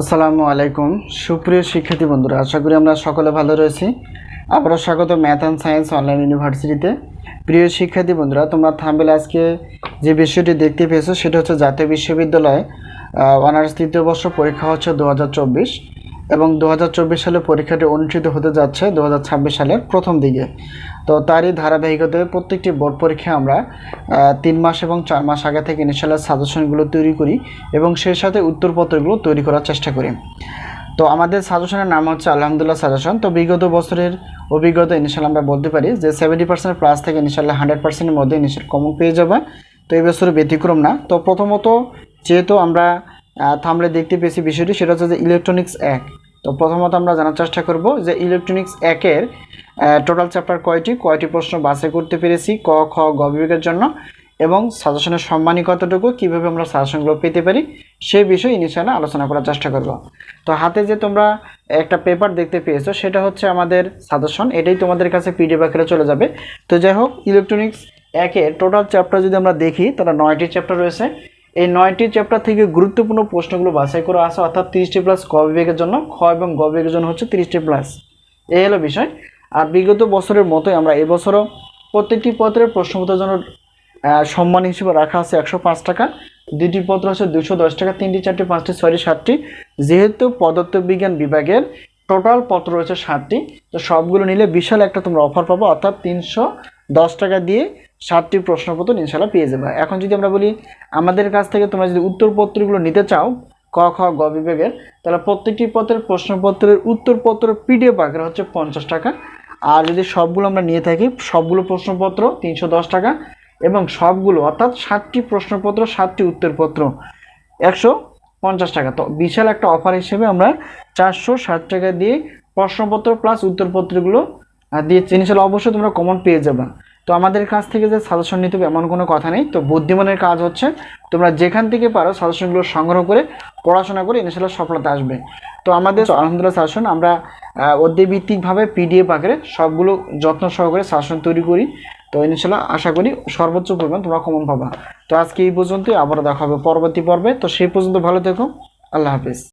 আসসালামু আলাইকুম। সুপ্রিয় শিক্ষার্থী বন্ধুরা, আশা করি আমরা সকলে ভালো রয়েছি। আবারও স্বাগত ম্যাথ অ্যান্ড সায়েন্স অনলাইন ইউনিভার্সিটিতে। প্রিয় শিক্ষার্থী বন্ধুরা, তোমরা থামবেল আজকে যে বিষয়টি দেখতে পেয়েছ, সেটা হচ্ছে জাতীয় বিশ্ববিদ্যালয় অনার্স তৃতীয় বর্ষ পরীক্ষা হচ্ছে দু হাজার চব্বিশ। এবং দু হাজার চব্বিশ সালে পরীক্ষাটি অনুষ্ঠিত হতে যাচ্ছে দু হাজার ছাব্বিশ সালের প্রথম দিকে। তো তারই ধারাবাহিকতায় প্রত্যেকটি বোর্ড পরীক্ষা আমরা তিন মাস এবং চার মাস আগে থেকে ইনিশিয়াল সাজেশনগুলো তৈরি করি এবং সেই সাথে উত্তরপত্রগুলো তৈরি করার চেষ্টা করি। তো আমাদের সাজেশনের নাম হচ্ছে আলহামদুলিল্লাহ সাজেশন। তো বিগত বছরের অভিজ্ঞতা ইনিশিয়াল আমরা বলতে পারি যে সেভেন্টি পার্সেন্ট প্লাস থেকে ইনিশিয়াল হান্ড্রেড পার্সেন্টের মধ্যে ইনিশিয়াল কমন পেয়ে যাবে। তো এই বছর ব্যতিক্রম না। তো প্রথমত যেহেতু আমরা থামলে দেখতে পেয়েছি বিষয়টি, সেটা হচ্ছে যে ইলেকট্রনিক্স এক তো প্রথমত আমরা জানার চেষ্টা করব যে ইলেকট্রনিক্স একের টোটাল চ্যাপ্টার কয়টি? কয়টি প্রশ্ন বাছাই করতে পেরেছি, ক, খ, গ জন্য? এবং সাজেশনের সম্মানী কতটুকু? কীভাবে আমরা সাজেশনগুলো পেতে পারি? সেই বিষয়ে ইনিশিয়ালে আলোচনা করার চেষ্টা করব। তো হাতে যে তোমরা একটা পেপার দেখতে পেয়েছ, সেটা হচ্ছে আমাদের সাজেশন এটাই তোমাদের কাছে পিডিএফ আকারে চলে যাবে। তো যাই হোক ইলেকট্রনিক্স একের টোটাল চ্যাপ্টার যদি আমরা দেখি, তাহলে নয়টি চ্যাপ্টার রয়েছে। এই নয়টি চ্যাপ্টার থেকে গুরুত্বপূর্ণ প্রশ্নগুলো বাছাই করে আছে অর্থাৎ তিরিশটি প্লাস ক বিভাগের জন্য, খ এবং গ বিভাগের জন্য হচ্ছে তিরিশটি প্লাস এই হলো বিষয়। আর বিগত বছরের মতোই আমরা এবছরও প্রত্যেকটি পত্রের প্রশ্নপত্রের জন্য সম্মান হিসেবে রাখা আছে একশো পাঁচ টাকা। দুটি পত্র হচ্ছে দুশো দশ টাকা, তিনটি, চারটি, পাঁচটি, ছয়টি, সাতটি। যেহেতু পদার্থবিজ্ঞান বিভাগের টোটাল পত্র রয়েছে সাতটি, তো সবগুলো নিলে বিশাল একটা তোমরা অফার পাবো, অর্থাৎ তিনশো দশ টাকা দিয়ে সাতটি প্রশ্নপত্র ইনশাল্লাহ পেয়ে যাবে। এখন যদি আমরা বলি, আমাদের কাছ থেকে তোমরা যদি উত্তরপত্রগুলো নিতে চাও, ক, খ, গ বিভাগের, তাহলে প্রত্যেকটি পত্রের প্রশ্নপত্রের উত্তরপত্র পিডিএফ আকারে হচ্ছে পঞ্চাশ টাকা। আর যদি সবগুলো আমরা নিয়ে থাকি, সবগুলো প্রশ্নপত্র তিনশো দশ টাকা এবং সবগুলো অর্থাৎ সাতটি প্রশ্নপত্র, সাতটি উত্তরপত্র একশো পঞ্চাশ টাকা। তো বিশাল একটা অফার হিসেবে আমরা চারশো ষাট টাকা দিয়ে প্রশ্নপত্র প্লাস উত্তরপত্রগুলো দিয়ে ইনশাল্লাহ অবশ্যই তোমরা কমন পেয়ে যাবে। তো আমাদের কাছ থেকে যে সাজেশন নিতে হবে এমন কোনো কথা নেই। তো বুদ্ধিমানের কাজ হচ্ছে তোমরা যেখান থেকে পারো সাজেশনগুলো সংগ্রহ করে পড়াশোনা করে ইনশাল্লাহ সফলতা আসবে। তো আমাদের আলহামদুলিল্লাহ সাজেশন আমরা আহ, অধ্যায়ভিত্তিকভাবে পিডিএফ আকারে সবগুলো যত্ন সহকারে সাজেশন তৈরি করি। তো ইনশাল্লাহ আশা করি সর্বোচ্চ পরিমাণ তোমরা কমন পাবা। তো আজকে এই পর্যন্তই আবারও দেখা হবে পরবর্তী পর্বে। তো সেই পর্যন্ত ভালো থেকো আল্লাহ হাফিজ।